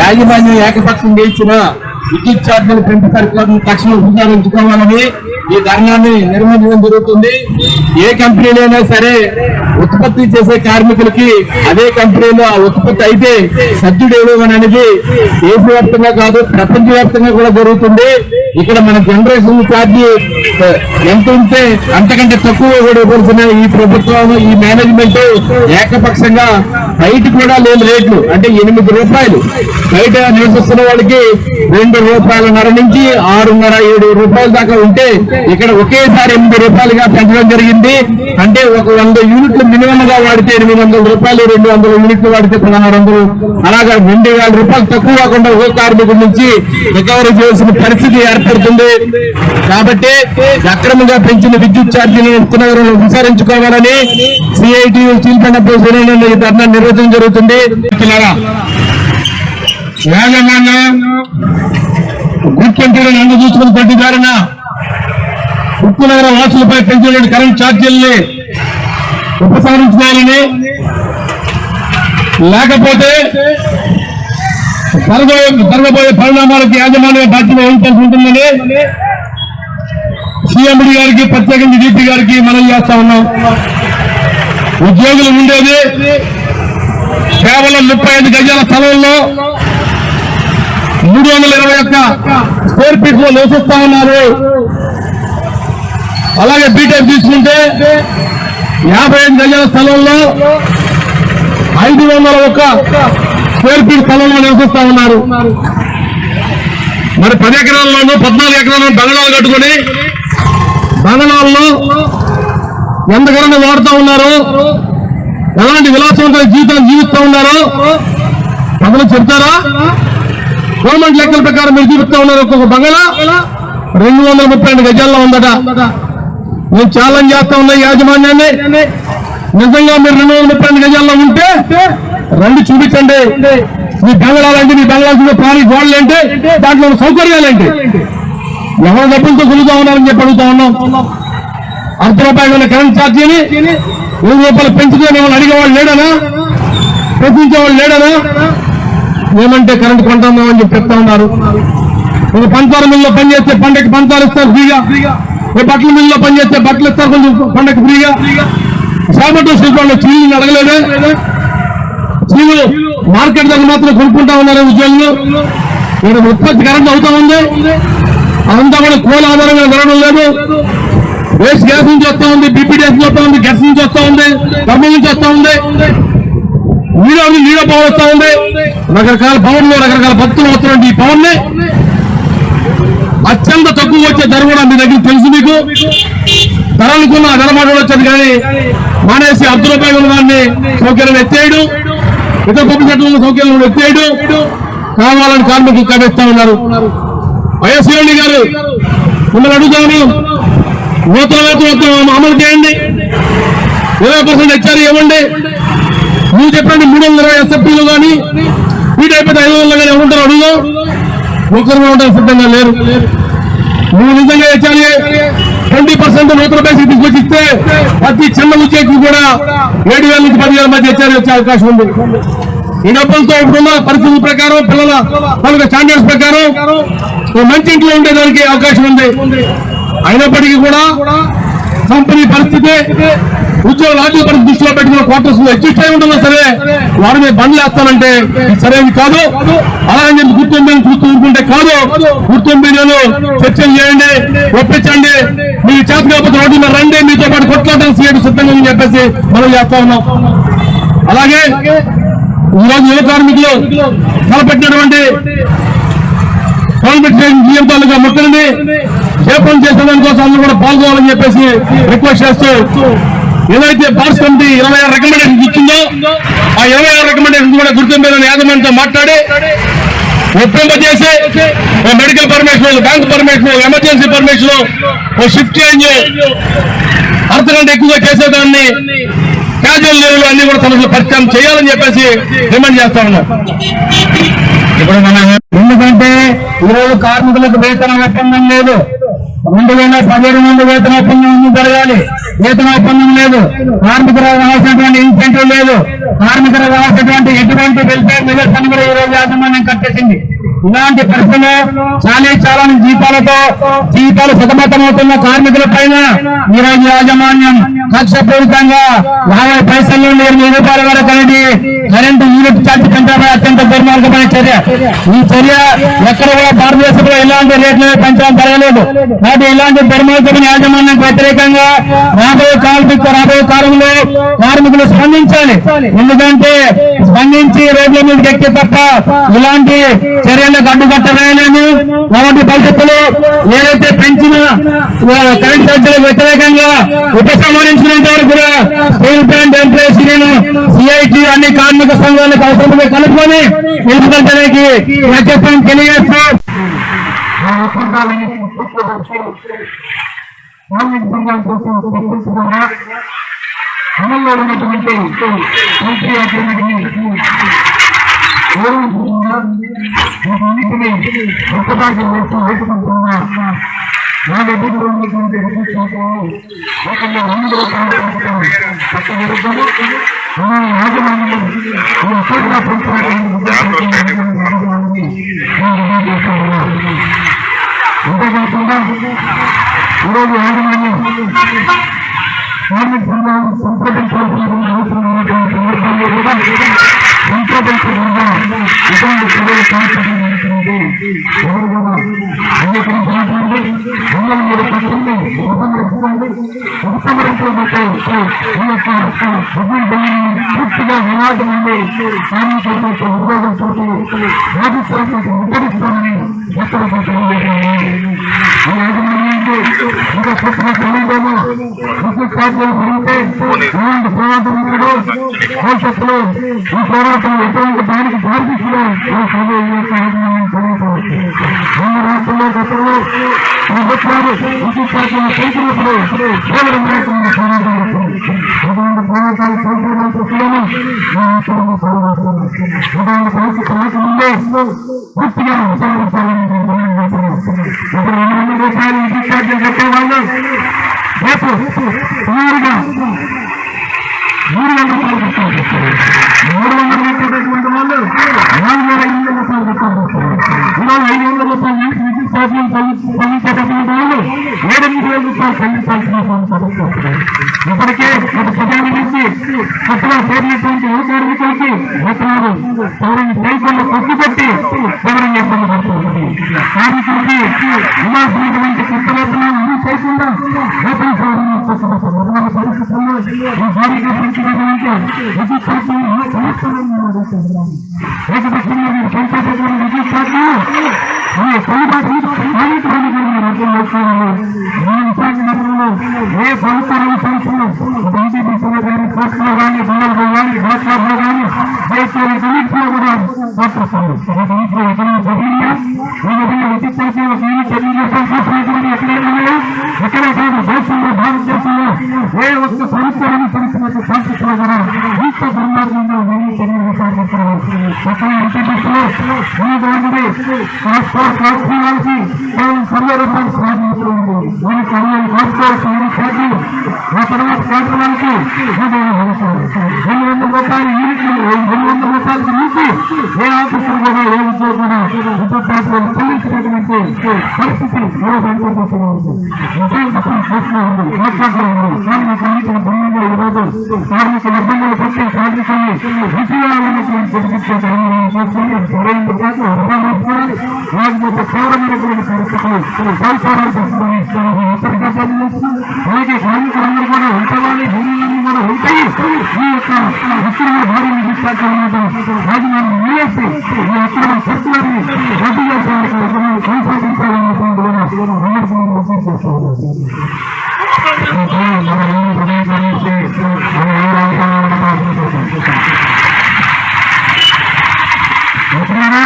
యాజమాన్యం ఏకపక్షం చేసిన విద్యుత్ ఛార్జీల పెంపు కార్యక్రమం తక్షణం ఉపసంహరించుకోవాలని ఈ ధర్నాన్ని నిర్వహించడం జరుగుతుంది. ఏ కంపెనీలైనా సరే ఉత్పత్తి చేసే కార్మికులకి అదే కంపెనీలో ఆ ఉత్పత్తి అయితే సబ్సిడీ ఇవ్వడం అనేది దేశవ్యాప్తంగా కాదు ప్రపంచవ్యాప్తంగా కూడా జరుగుతుంది. ఇక్కడ మన జనరేషన్ ఛార్జీ ఎంత ఉంటే అంతకంటే తక్కువ కూడా ఇవ్వాల్సిన ఈ ప్రభుత్వం ఈ మేనేజ్మెంట్ ఏకపక్షంగా బయట కూడా లేని రేట్లు అంటే ఎనిమిది రూపాయలు. బయట నివసిస్తున్న వాళ్ళకి రెండు రూపాయలన్నర నుంచి ఆరున్నర ఏడు రూపాయల దాకా ఉంటే ఇక్కడ ఒకేసారి ఎనిమిది రూపాయలుగా పెంచడం జరిగింది. అంటే ఒక వంద యూనిట్లు మినిమం గా వాడితే ఎనిమిది వందల రూపాయలు రెండు వందల యూనిట్లు వాడితే పదహారు వందలు. అలాగా రెండు వేల రూపాయలు తక్కువ కాకుండా ఒక కార్మికుడి నుంచి రికవరీ చేయాల్సిన పరిస్థితి ఏర్పడుతుంది. కాబట్టి అక్రమంగా పెంచిన విద్యుత్ ఛార్జీలను ఉత్తనగరంలో విచారించుకోవాలని సిఐటి స్టీల్ ప్లాంట్ అసోసియేషన్ ధర్నా నిర్వహించడం జరుగుతుంది. యాజమాన్య గుర్తింపులను అందు చూసుకుని పట్టిదారిన ఉప్పు నగర వాసులపై పెంచిన కరెంట్ ఛార్జీల్ని ఉపసంహరించాలని లేకపోతే జరగబోయే పరిణామాలకు యాజమాన్య బాధ్యత వహించాల్సి ఉంటుందని సీఎండి గారికి ప్రత్యేకించి డీపీ గారికి మనం చేస్తా ఉన్నాం. ఉద్యోగులు ఉండేది కేవలం ముప్పై ఐదు గజాల స్థలంలో మూడు వందల ఇరవై ఒక్క స్క్వేర్ ఫీట్లో నివసిస్తా ఉన్నారు. అలాగే బీటెక్ తీసుకుంటే యాభై ఐదు గజాల స్థలంలో ఐదు వందల ఒక్క స్క్వేర్ ఫీట్ స్థలంలో నివసిస్తా ఉన్నారు. మరి పది ఎకరాల్లోనూ పద్నాలుగు ఎకరాల్లో బంగళాలు కట్టుకొని బంగళాల్లో ఎంతకన్నా వాడుతూ ఉన్నారు. ఎలాంటి విలాసవంతమైన జీవితం జీవిస్తూ ఉన్నారు? ప్రజలు చెప్తారా? గవర్నమెంట్ లెక్కల ప్రకారం మీరు జీవిస్తూ ఉన్నారు ఒక్కొక్క బంగళా? రెండు వందల ముప్పై రెండు గజాల్లో ఉందట. మేము ఛాలెంజ్ చేస్తా ఉన్నా యాజమాన్యాన్ని నిజంగా మీరు రెండు వందల ముప్పై రెండు గజాల్లో ఉంటే రండి చూపించండి. మీ బంగళాలంటే మీ బంగళాలు ప్రాణి గోడలు ఏంటి? దాంట్లో సౌకర్యాలు ఏంటి? ఎవరి డబ్బులతో కొలుగుతా ఉన్నారని చెప్పి అడుగుతా ఉన్నాం. అర్ధ రూపాయలు ఉన్న కరెంట్ ఛార్జీని ఏడు రూపాయలు పెంచుకొని వాళ్ళు అడిగేవాళ్ళు లేడనా? ప్రశ్నించేవాళ్ళు లేడనా? ఏమంటే కరెంట్ కొంటున్నామని చెప్పి చెప్తా ఉన్నారు. ఒక పంచాల మిల్లో పనిచేస్తే పండగకి పంచాలు ఇస్తారు ఫ్రీగా. ఒక బట్టల మిల్లో పనిచేస్తే బట్టలు ఇస్తారు కొంచెం పండగకి ఫ్రీగా. సామర్థ్య శిల్పాల్లో చీలు అడగలేదే? చీలు మార్కెట్ దగ్గర మాత్రం కొనుక్కుంటా ఉన్నారు ఉద్యోగులు. ఇక్కడ ఉత్పత్తి కరెంట్ అవుతా ఉంది. అదంతా కూడా కోల ఆధారంగా జరగడం లేదు. వేస్ట్ గ్యాస్ నుంచి వస్తా ఉంది బీపీడీఎస్ నుంచి వస్తా ఉంది గ్యాస్ నుంచి వస్తా ఉంది థర్మల్ నుంచి వస్తా ఉంది. నీడో నీడో పవర్ వస్తా ఉంది. రకరకాల పవర్లో రకరకాల భక్తులు వస్తున్నటువంటి ఈ పవర్ని అత్యంత తక్కువ వచ్చే ధర కూడా మీ దగ్గర తెలుసు మీకు. ధర అనుకున్న ధర మాట కానీ మానేసి అర్ధ రూపాయలు ఉన్న దాన్ని సౌకర్యం ఎత్తేయడు. ఇతర పబ్లిక్ సెక్టర్ సౌకర్యం ఎత్తేయడు. కావాలని కార్మికులు కనిపిస్తా ఉన్నారు. వైఎస్ రెడ్డి గారు మిమ్మల్ని అడుగుతాను. నూతన వేతనం అమలు చేయండి. ఇరవై పర్సెంట్ హెచ్ఆర్ ఇవ్వండి. మీరు చెప్పండి మూడు వందల ఇరవై ఎస్ఎఫ్టీలు కానీ వీటి అయిపోతే ఐదు వందలు కానీ ఎవరుంటారు అడుగులో? ఒకరు కూడా సిద్ధంగా లేరు. నువ్వు నిజంగా హెచ్ఆర్ ట్వంటీ పర్సెంట్ నూతన బేసి తీసుకొచ్చి ఇస్తే ప్రతి చిన్న ఉద్యోగికి కూడా ఏడు వేల నుంచి పదివేల మధ్య హెచ్ఆర్ వచ్చే అవకాశం ఉంది. ఈ డబ్బులతో ఇప్పుడున్న పరిస్థితుల ప్రకారం పిల్లల వాళ్ళ స్టాండర్డ్స్ ప్రకారం మంచి ఇంట్లో ఉండేదానికి అవకాశం ఉంది. అయినప్పటికీ కూడా కంపెనీ పరిస్థితి ఉద్యోగుల ఆర్థిక పరిస్థితి దృష్టిలో పెట్టుకున్న క్వార్టర్స్లో అడ్జస్ట్ అయి ఉంటున్నా సరే వారి మీద బండ్లు వేస్తానంటే సరైనది కాదు. అలాగని చెప్పి గుర్తింపు చూస్తూ ఊరుకుంటే కాదు. గుర్తింపు చర్చలు చేయండి ఒప్పించండి. మీ చేత కాకపోతే రోడ్డు మీద రండి మీతో పాటు కొట్లాటం సీఎం సిద్ధంగా అని చెప్పేసి మనం చేస్తా ఉన్నాం. అలాగే ఈరోజు యువ కార్మికులు తలపెట్టినటువంటి గవర్నమెంట్ జీఎం తాలూకా మొక్కలని చేసే దానికోసం అందరూ కూడా పాల్గొనాలని చెప్పేసి రిక్వెస్ట్ చేస్తూ ఏదైతే పార్స్ కమిటీ ఇరవై ఆరు రికమెండేషన్స్ ఇచ్చిందో ఆ ఇరవై ఆరు రికమెండేషన్స్ కూడా గుర్తింపేదని యాజమాన్యంతో మాట్లాడి ఒప్పింప చేసి medical permission bank permission emergency permission shift change అర్ధ గంట ఎక్కువగా చేసేదాన్ని. క్యాజువల్ లీవ్లు అన్ని కూడా సమస్యలు పరిష్కారం చేయాలని చెప్పేసి డిమాండ్ చేస్తా ఉన్నాం. ఇప్పుడు ఎందుకంటే ఈరోజు కార్మికులకు వేతన ఒప్పందం లేదు. రెండు వేల పదిహేడు నుండి వేతన ఒప్పందం జరగాలి? వేతన ఒప్పందం లేదు. కార్మికులకు రావాల్సినటువంటి ఇన్సెంటివ్ లేదు. కార్మికులకు రావాల్సినటువంటి ఎటువంటి వెల్ఫేర్ నిదర్శన కూడా ఈ రోజు యాజమాన్యం కట్టేసింది. ఇలాంటి పరిస్థితుల్లో చాలా చాలా జీతాలతో జీతాలు సతమతమవుతున్న కార్మికుల పైన ఈరోజు రోజు యాజమాన్యం కక్షపూరితంగా యాభై పైసల్లో నుండి ఎనిమిది రూపాయల వరకు అనేది కరెంటు యూనిట్ ఛార్జ్ పెంచడం అత్యంత దుర్మార్గమైన చర్య. ఈ చర్య ఎక్కడ కూడా భారతదేశంలో ఇలాంటి రేట్లు పెంచడం జరగలేదు. కాబట్టి ఇలాంటి దుర్మార్గమైన యాజమాన్యానికి వ్యతిరేకంగా రాబోయే కార్మిక రాబోయే కాలంలో కార్మికులు స్పందించాలి. ఎందుకంటే స్పందించి రోడ్ల మీదకి ఎక్కి తప్ప ఇలాంటి చర్యలకు అడ్డుకట్టలేము కాబట్టి భవిష్యత్తులో ఏదైతే పెంచిన కరెంట్ ఛార్జీలకు వ్యతిరేకంగా ఉపసంహరించినంత వరకు కూడా స్టీల్ ప్లాంట్ ఎంప్లాయీస్ సిఐటి అన్ని కార్మిక సంఘాలకు అవసరమే కలుపుకొని నిలుపుదలకి లక్ష్యం తెలియజేస్తూ అమల్లో ఉన్నటువంటి మంత్రి అభ్యర్థిని వీటన్నిటినీ వేసి వేసుకుంటున్నా నా దగ్గర ఉన్నటువంటి రిజిస్ట్రేషన్ ఒకళ్ళు రెండు రూపాయలు పక్క విరుద్ధము మన ఎటువంటి దానికి దారితీస్తుందో ఈ సభ ఈ యొక్క యాజమాన్యం తెలియజేయవచ్చు రెండు రాష్ట్రంలో గతంలో ప్రభుత్వాలు విద్యుత్ ఛార్జీలు పెంచినప్పుడు కేవలం నాయకులను పోరాటం చేస్తుంది అటువంటి పోరాటాలు సంపూర్ణ కృషిలోనూ మా ఆచరణ పోరాడుతున్నాం అటువంటి పరిస్థితి రాకముందే పూర్తిగా ఉపయోగించాలని నేను డిమాండ్ చేస్తున్నాను ఇప్పుడు రెండు వందల రూపాయలు విద్యుత్ ఛార్జీలు కట్టేవాళ్ళు రేపు ఏడెనిమిది వేల రూపాయలు చెల్లించాల్సిన పరిస్థితి ఇప్పటికే గత పదిహేను నుంచి కొత్తగా చేరినటువంటి యువ కార్మికులకి వేతనాలు పడుతుంది కార్మికులకి ఇవ్వాల్సినటువంటి కొత్త వేతనాలు చేయకుండా వేతన పరిస్థితుల్లో ఈ పెంచినటువంటి విద్యుత్ ఏకపక్షంగా మీరు పెంచేటటువంటి విద్యుత్ ఈ పలుబాటు కార్మిక పనులు రద్దు చేస్తున్నారు నేను విశాఖ నగరంలో ఏ ప్రభుత్వ రంగ సంస్థలు బీజేపీ కానీ కోర్టులో కానీ బిల్లులో కానీ డాక్టర్లో కానీ దయచేసి అన్నింటిలో కూడా పాటిస్తారు అన్నింటిలో ఎక్కడైనా జరిగిందా ఈ విధంగా విద్యుత్ ఛార్జీలు యూనిట్ ఎన్ని చేసినటువంటి ఎక్కడైనా ఉన్నాయా ఎక్కడ కాదు దేశంలో భారతదేశంలో ఏ ఒక్క ప్రభుత్వ రంగ సంస్థలకు కాన్సెప్ట్లో కూడా ఇంత దుర్మార్గంగా యూనిట్ ఎన్ని రూపాయలు కొత్తగా ఎంపీటీసీలో రూపాయలు మన పదిహేను కాల్చుకోవాల్సి యూనిట్ ఆ తర్వాత కాల్చడానికి రెండు వందల రూపాయలు రెండు వందల రూపాయలకు మించి ఏ ఆఫీసర్ కూడా ఏ ఉద్యోగం కూడా విద్యుత్ ఛార్జీలు చెల్లించినటువంటి పరిస్థితి ఈరోజు అంతర్దేశంలో ఉంది విశాఖపట్నం కోర్టులో ఉంది కోర్టులో ఉంది కార్మిక ఎన్నికల భిన్నంగా ఈరోజు కార్మిక ఇబ్బందులు పెట్టి కార్మికుల్ని విషయాలన్నటువంటి జరిగించే చేస్తుంది సరైనది కాదు అర్థం చేసుకోవాలి లేకపోతే తీవ్రమైనటువంటి పరిస్థితులు పరిసరాలు తీసుకొని అలాగే కార్మికులందరూ కూడా ఉంచాలి భూములన్నీ కూడా ఉంటాయి ఈ యొక్క ఉత్తరాల భారీ విద్యుత్ రాజధాని నిలిపి ఈ ఉత్తరాల సర్కులర్ని రద్దు చేసే వరకు కొనసాగించాలనేటువంటి కూడా అందరికీ మెసేజ్ చేస్తున్నారు మన రెండు ప్రదేశాల నుంచి మన ఎవరు అవసరం మిత్రులారా,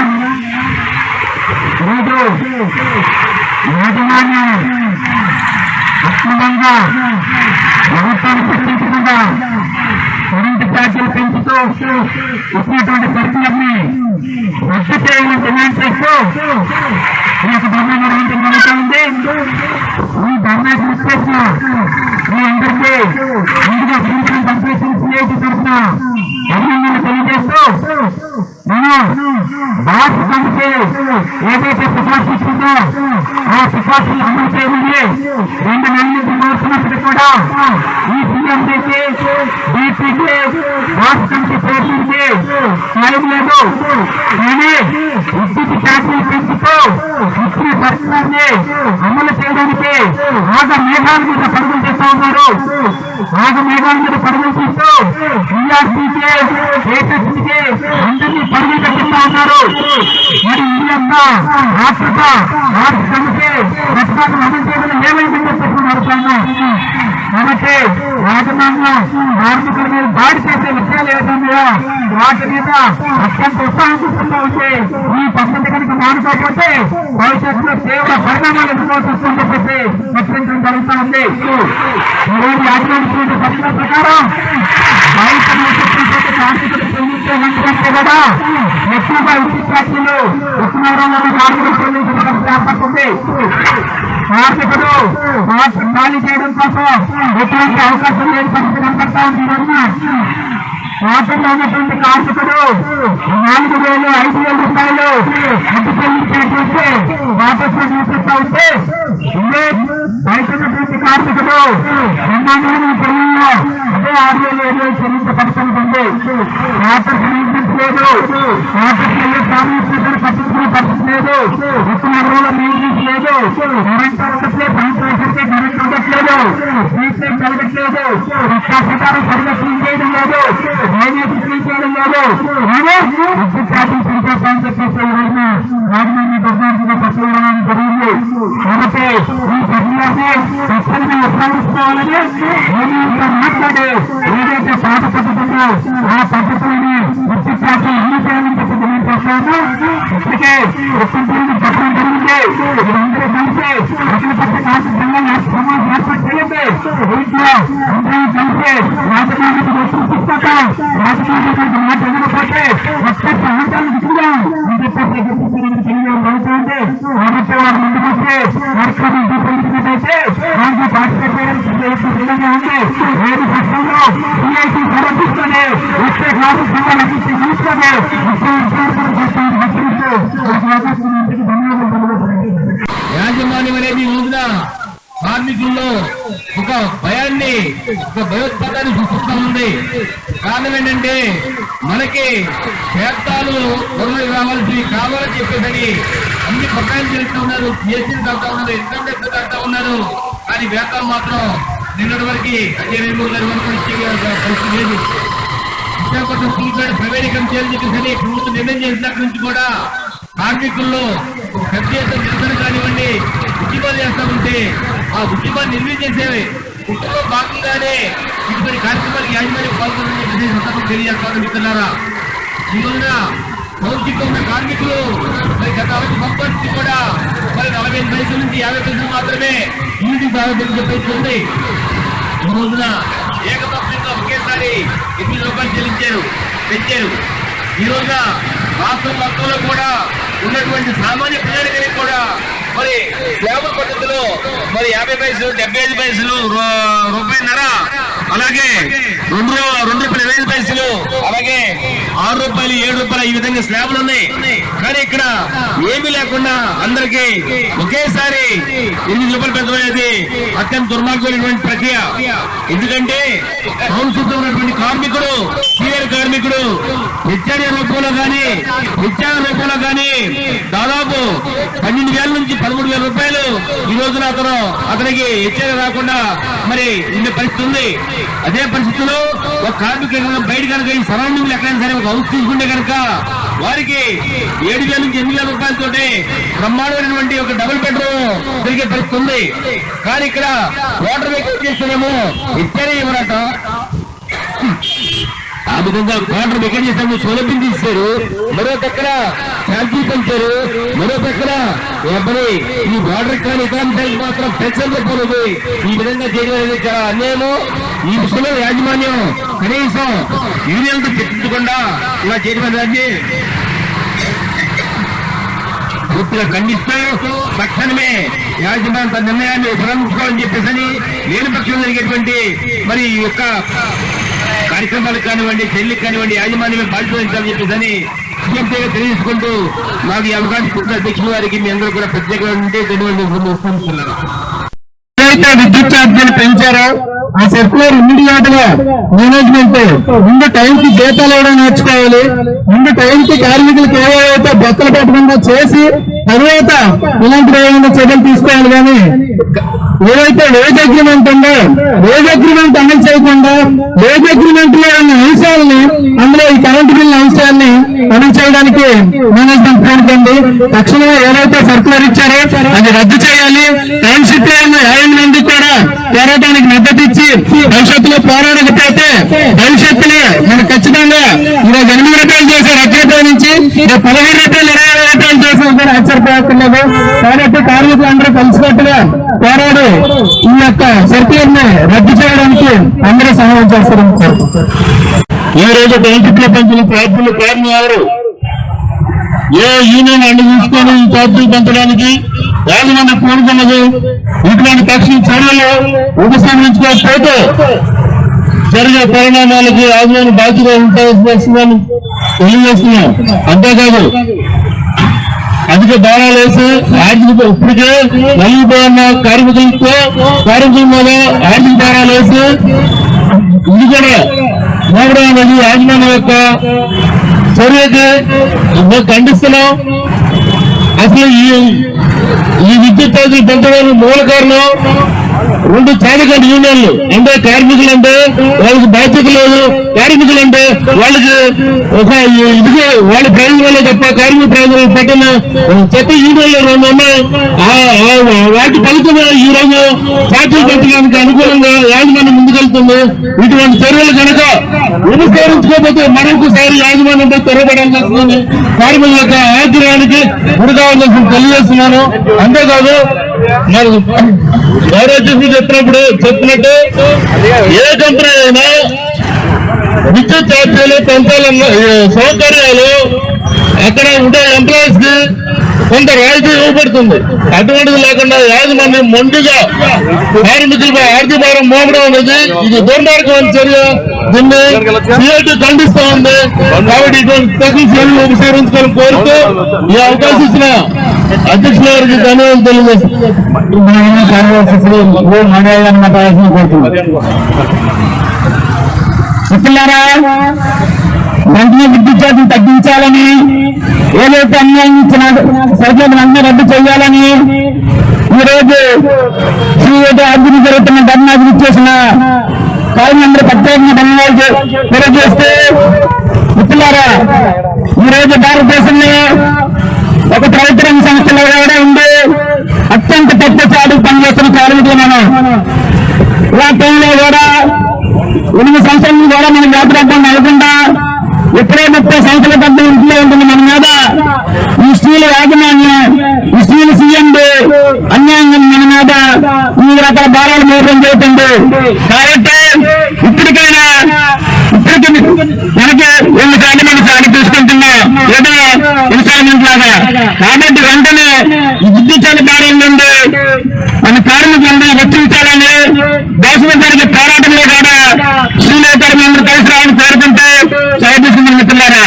ఈరోజు యాజమాన్యం అక్రమంగా ప్రభుత్వాన్ని సృష్టించకుండా కరెంటు ఛార్జీలు పెంచుతూ ఇచ్చినటువంటి సర్కులర్ని రద్దు చేయాలని డిమాండ్ చేస్తూ మీకు యొక్క ధర్నా నిర్వహించడం జరుగుతుంది మీ ధర్నా చూసేసిన మీ అందరికీ ముందుగా ప్రభుత్వం పనిచేసిన సిఐటి తరఫున అభినందనలు తెలియజేస్తూ మనం భారత సంస్థ ఏదైతే సిఫార్సు ఇస్తుందో ఆ సిఫార్సులు అమలు చేయాలని రెండు నెలల నుంచి కోరుతున్నప్పటికీ కూడా ఈ సీఎండీకి బీపీకి రాష్ట్ర కమిటీ పేర్చింది సాయం లేదు కానీ విద్యుత్ ఛార్జీలు పెంచుతూ ఇచ్చిన సర్కార్ని అమలు చేయడానికి ఆగ మేఘాల మీద పరుగులు చేస్తూ ఉన్నారు ఆగ మేఘాల మీద పరుగులు చేస్తూ టీఆర్సీకి ఏపీసీకి అందరినీ పరుగులు పెట్టిస్తూ ఉన్నారు మరి ఈ యొక్క రాష్ట్ర రాష్ట్ర కమిటీ ప్రతిపాదన అమలు చేయడం ఏమైందని చెప్పేసి అడుగుతాను కాబట్టి రాజధానిలో కార్మికుల మీద దాడి చేసే విషయాలు ఏదైనా వాటి మీద అత్యంత ఉత్సాహం చూపుతూ ఉంటే ఈ పద్ధతి కనుక మానుకోకపోతే భవిష్యత్తులో తీవ్ర పరిణామాలు ఎదుర్కోవాల్సి వస్తుందని చెప్పి హెచ్చరించడం జరుగుతూ ఉంది. ఈరోజు యాజమాన్య పత్రిక ప్రకారం కూడా ఎక్కువగా విద్యుత్ ఫ్యాక్టరీలు కార్మికులు చెల్లించడం ఖాళీ చేయడం కోసం ఎటువంటి అవకాశం లేని పరిస్థితి కనపడతా ఉంది రాష్ట్రంలో ఉన్నటువంటి నాలుగు వేలు ఐదు వేల రూపాయలు అడ్డు చెల్లించేటువంటి వాపసు చూపిస్తా ఉంటే ఇదే బయట ఉన్నటువంటి కార్మికుడు రెండాంగళం చెల్లిలో అదే ఆరు వేలు ఏడు వేలు చెల్లించబడుతుంది వాపసు మెయింటెన్స్ లేదు వాపసు వెళ్ళి సామూహిక పట్టించుకునే పరిస్థితి లేదు ఎక్కువ రోజుల మెయింటెన్స్ లేదు కరెంట్ ఉండట్లేదు పంపించే కరెంట్ ఉండట్లేదు స్ట్రీట్ లైట్ జరగట్లేదు రక్షా ప్రకారం సరిగ్గా క్లీన్ చేయడం లేదు డ్రైనేజ్ క్లీన్ చేయడం లేదు కానీ విద్యుత్ ఛార్జీలు పెంచేస్తామని చెప్పేసి ఈ రాజధాని పట్టుకోవడం జరిగింది. కాబట్టి ఈ ఏదైతే పాత పద్ధతుందో ఆ పద్ధతులని విద్యుత్ శాఖ అమలు చేయాలని చెప్పి ఇప్పటికే ముఖ్యమంత్రిని చెప్పడం జరిగింది మీరందరూ కలిసి అఖిల పక్ష కార్మిక సంఘాలు సమాజం ఏర్పాటు చేయండి దీంట్లో అందరూ కలిసి రాజధానికి ఒప్పించుకుంటాం రాజధానికి మాట ఎదురుపోతే ఒక్కటి ఆందోళన విసుగుదాం అని చెప్పేసి తెలియడం కాబట్టి వారు ముందుకు వచ్చి కార్యక్రమం రూపొందించినట్టయితే పార్టిసిపేట్ చేయడానికి సిద్ధంగా ఉంది పక్షంలో సమర్పిస్తుంది వచ్చే తీసుకొని ఒక భయోత్పాదాన్ని సృష్టిస్తా ఉంది. కారణం ఏంటంటే మనకి క్షేత్రాలు త్వరలో రావాల్సి కావాలని చెప్పేసరి అన్ని పక్కన చేస్తూ ఉన్నారు. పిహెచ్డీలు కడతా ఉన్నారు. ఇన్కమ్ ట్యాక్స్ కడతా ఉన్నారు. కానీ వేతాలు మాత్రం నిన్నటి వరకు అంటే రెండు మూడు వరకు పరిస్థితి లేదు. విశాఖపట్నం స్కూల్ పేరు ప్రైవేటీకరణ చేయాలని చెప్పేసి ప్రభుత్వం నిర్ణయం చేసినప్పటి నుంచి కూడా కార్మికుల్లో పెద్ద నిరసన కానివ్వండి. ఉద్యమాలు చేస్తా ఉంటే ఆ ఉద్యమాన్ని నిర్వహణ చేసేవి భాగంగానే ఇటువంటి కార్యక్రమాలకు యాజమాన్యం పాల్గొనని చెప్పేసి సందర్భం తెలియజేస్తామని మిత్రులారా. ఈ రోజున భౌతికంగా ఉన్న కార్మికులు మరి గత అరవై సంవత్సరాల కూడా మరి నలభై ఐదు పైసల నుంచి యాభై పైసలు మాత్రమే యూనిటీ ప్రారంభించి చెప్పేస్తుంది ఈ రోజున ఏకపక్షంగా ఒకేసారి ఎనిమిది రూపాయలు చెల్లించారు పెంచారు. ఈ రోజున రాష్ట్రం మొత్తంలో కూడా ఉన్నటువంటి సామాన్య ప్రజానికరికి కూడా మరి స్లాబుల పద్ధతిలో మరి యాభై పైసలు డెబ్బై ఐదు పైసలు రూపాయిన్నర. అలాగే రెండు రెండు రూపాయలు ఇరవై ఐదు పైసలు అలాగే ఆరు రూపాయలు ఏడు రూపాయలు ఈ విధంగా స్లాబ్లు ఉన్నాయి. కానీ ఇక్కడ ఏమీ లేకుండా అందరికి ఒకేసారి ఎనిమిది రూపాయలు పెంచడం అత్యంత దుర్మార్గమైనటువంటి ప్రక్రియ. ఎందుకంటే సంస్కృతం ఉన్నటువంటి కార్మికుడు సీనియర్ కార్మికుడు హెచ్ఆర్ఏ రూపంలో కానీ హెచ్ఆర్ రూపంలో కానీ దాదాపు పన్నెండు వేల నుంచి పదమూడు వేల రూపాయలు ఈ రోజున అతను అతనికి హెచ్చరిక రాకుండా మరి ఇన్ని పరిస్థితి ఉంది. అదే పరిస్థితిలో ఒక కార్మికుడు బయట కనుక ఈ సరౌండింగ్లు ఎక్కడైనా సరే ఒక హౌస్ తీసుకుంటే కనుక వారికి ఏడు వేల నుంచి ఎనిమిది వేల రూపాయలతోటి బ్రహ్మాండమైనటువంటి ఒక డబుల్ బెడ్రూమ్ తిరిగే పరిస్థితి ఉంది. కానీ ఇక్కడ వాటర్ వెహికల్ చేస్తేనేమో ఇద్దరే ఇవ్వరట ఆ విధంగా కార్డర్ వెకెట్ చేసాము సౌలభ్యం తీశారు మరో పక్కన ఛార్జీ పంచారు మరో పక్కన ఎవరి ఈ బార్డర్ కానీ ఇతరాంశాలకు మాత్రం పెంచకపోలేదు ఈ విధంగా చేయడం చాలా అన్యాయము. ఈ విషయంలో యాజమాన్యం కనీసం యూనియన్తో చర్చించకుండా ఇలా చేయడం అనేది పూర్తిగా ఖండిస్తూ తక్షణమే యాజమాన్య తన నిర్ణయాన్ని ఉపరంభించుకోవాలని చెప్పేసి లేని పక్షంలో జరిగేటువంటి మరి ఈ యొక్క కార్యక్రమాలకు కానివ్వండి చెల్లికి కానివ్వండి యాజమాన్యమే బాధ్యత వహించాలని చెప్పేసి కృతజ్ఞతగా తెలియజేసుకుంటూ నాకు ఈ అవకాశం ఇచ్చిన అధ్యక్షుల వారికి మీ అందరూ కూడా ప్రత్యేకమైన విద్యుత్ ఛార్జీలు పెంచారో ఆ సర్కులర్ ఇమీడియట్గా మేనేజ్మెంట్ ముందు టైం కి జీతాలు ఇవ్వడం నేర్చుకోవాలి ముందు టైం కి కార్మికులకు ఏవైతే బొక్కలు పెట్టకుండా చేసి తర్వాత ఇలాంటి ఏమైనా చర్యలు తీసుకోవాలి కానీ ఏదైతే వేజ్ అగ్రిమెంట్ ఉందో వేజ్ అగ్రిమెంట్ అమలు చేయకుండా వేజ్ అగ్రిమెంట్లో ఉన్న అంశాలని అందులో ఈ కరెంట్ బిల్ అంశాన్ని అమలు చేయడానికి మేనేజ్మెంట్ కోరుకుంది తక్షణమే ఏదైతే సర్కులర్ ఇచ్చారో అది రద్దు చేయాలి. టైం షిఫ్ట్ ఉన్న యాభై మంది కూడా పోరాటానికి మద్దతు ఇచ్చి భవిష్యత్తులో పోరాడకపోతే భవిష్యత్తులో మనం ఖచ్చితంగా ఈరోజు ఎనిమిది రూపాయలు చేసే రెడ్ రూపాయల నుంచి పదహారు రూపాయలు ఇరవై ఐదు రూపాయలు ఆశ్చర్యపోతున్నారు కాబట్టి కార్మికులు అందరూ కలిసికట్టుగా పోరాడి ఈ యొక్క సర్కులర్ని రద్దు చేయడానికి అందరూ సహాయం చేస్తారు. ఈ రోజు టౌన్షిప్ పెంచిన ఛార్జీలు కారణం ఎవరు? ఏ యూనియన్ అండి తీసుకొని ఈ ఛార్జీలు పెంచడానికి యాజమాన్యం కోరుకున్నది ఇటువంటి తక్షణ చర్యలు ఉపసంహరించుకోకపోతే జరిగే పరిణామాలకి యాజమాన్య బాధ్యత ఉంటాల్సిందని తెలియజేస్తున్నాం. అంతేకాదు అధిక భారాలు వేసి ఆర్థిక ఇప్పటికే నలిగిపోయిన కార్మికులతో కార్మికుల మీద ఆర్థిక భారాలు వేసి ఇది కూడా మూడవ నది యాజమాన్యం యొక్క చర్యకి మేము ఖండిస్తున్నాం. అసలు ఈ ఈ విద్యుత్ ఛార్జీలు పెంచడానికి మూల కారణం రెండు చాలకండి యూనియన్లు. అంటే కార్మికులు అంటే వాళ్ళకి బాధ్యత లేదు. కార్మికులు అంటే వాళ్ళకి ఒక ఇదిగే వాళ్ళ ప్రయోజనాలే తప్ప కార్మిక ప్రయోజనాలు పెట్టిన చెత్త యూనియన్లు రెండు ఉన్నాయి. వాటి ఫలితం ఈ రోజు ఛార్జీలు పెట్టడానికి అనుకూలంగా యాజమాన్యం ముందుకెళ్తుంది. ఇటువంటి చర్యలు కనుక ఉపసంహరించుకోకపోతే మరొకసారి యాజమాన్యంపై తెరబడాల్సి వస్తుంది. కార్మికుల యొక్క ఆగ్రహానికి గురికావాల్సి తెలియజేస్తున్నాను. అంతేకాదు మరి చెప్పినప్పుడు చెప్పినట్టు ఏ కంపెనీ అయినా విద్యుత్ ఛార్జీలు పెంచాలన్న సౌకర్యాలు అక్కడ ఉండే ఎంప్లాయీస్కి కొంత రాయితీ ఇవ్వబడుతుంది. అటువంటిది లేకుండా యాజమాన్యం మొండిగా కార్మికులపై ఆర్థిక భారం మోపడం అనేది ఇది దుర్మార్గమైన చర్య. దీన్ని సిఐటి ఖండిస్తా ఉంది. కాబట్టి ఇటువంటి తగిన చర్యలు ఉపసంహరించుకోవాలని కోరుతూ ఈ అవకాశం ఇచ్చిన అధ్యక్షుల వారికి ధన్యవాదాలు. తెలియజేస్తున్నాను మిత్రులారా వెంటనే విద్యుత్ ఛార్జీలు తగ్గించాలని ఏదైతే అన్యాయం ఇచ్చిన సౌకర్యాలను అన్ని రద్దు చేయాలని ఈరోజు రోజు శ్రీఏటి అభివృద్ధి జరుగుతున్న అభివృద్ధి చేసిన కార్యమంత్రి ప్రత్యేకంగా ధన్యవాదాలు తెలియజేస్తే మిత్రులారా ఈరోజు భారతదేశంలో ఒక ప్రభుత్వ రంగ సంస్థలో కూడా ఉండి అత్యంత తక్కువ సాడు పనిచేస్తున్న కార్మికులు మనం ఇలా టైంలో కూడా ఎనిమిది సంవత్సరాల నుంచి కూడా మనం వ్యాపారం అవ్వకుండా ఎప్పుడే ముప్పై సంవత్సరాల పెద్ద ఇంట్లో ఉంటుంది మన మీద. ఈ స్త్రీల యాజమాన్యం ఈ స్త్రీల సీఎం అన్యాయంగా మన మీద వివిధ రకాల భారాలు మోపడం జరుగుతుంది కాబట్టి ఇప్పటికైనా ఇప్పటికి మనకి ఎన్నిసార్లు మన సారి తీసుకుంటున్నాం ఏదో ఇన్స్టాల్మెంట్ లాగా కాబట్టి వెంటనే ఈ విద్యుత్ భారం నుండి మన కార్మికులందరూ రక్షించాలని దేశం జరిగే పోరాటంలో కూడా శ్రీలేఖర్ అందరూ కలిసి రావాలని కోరుకుంటూ సాధిస్తున్న మిత్రులారా.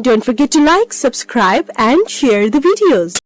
Don't forget to like, subscribe and share the videos.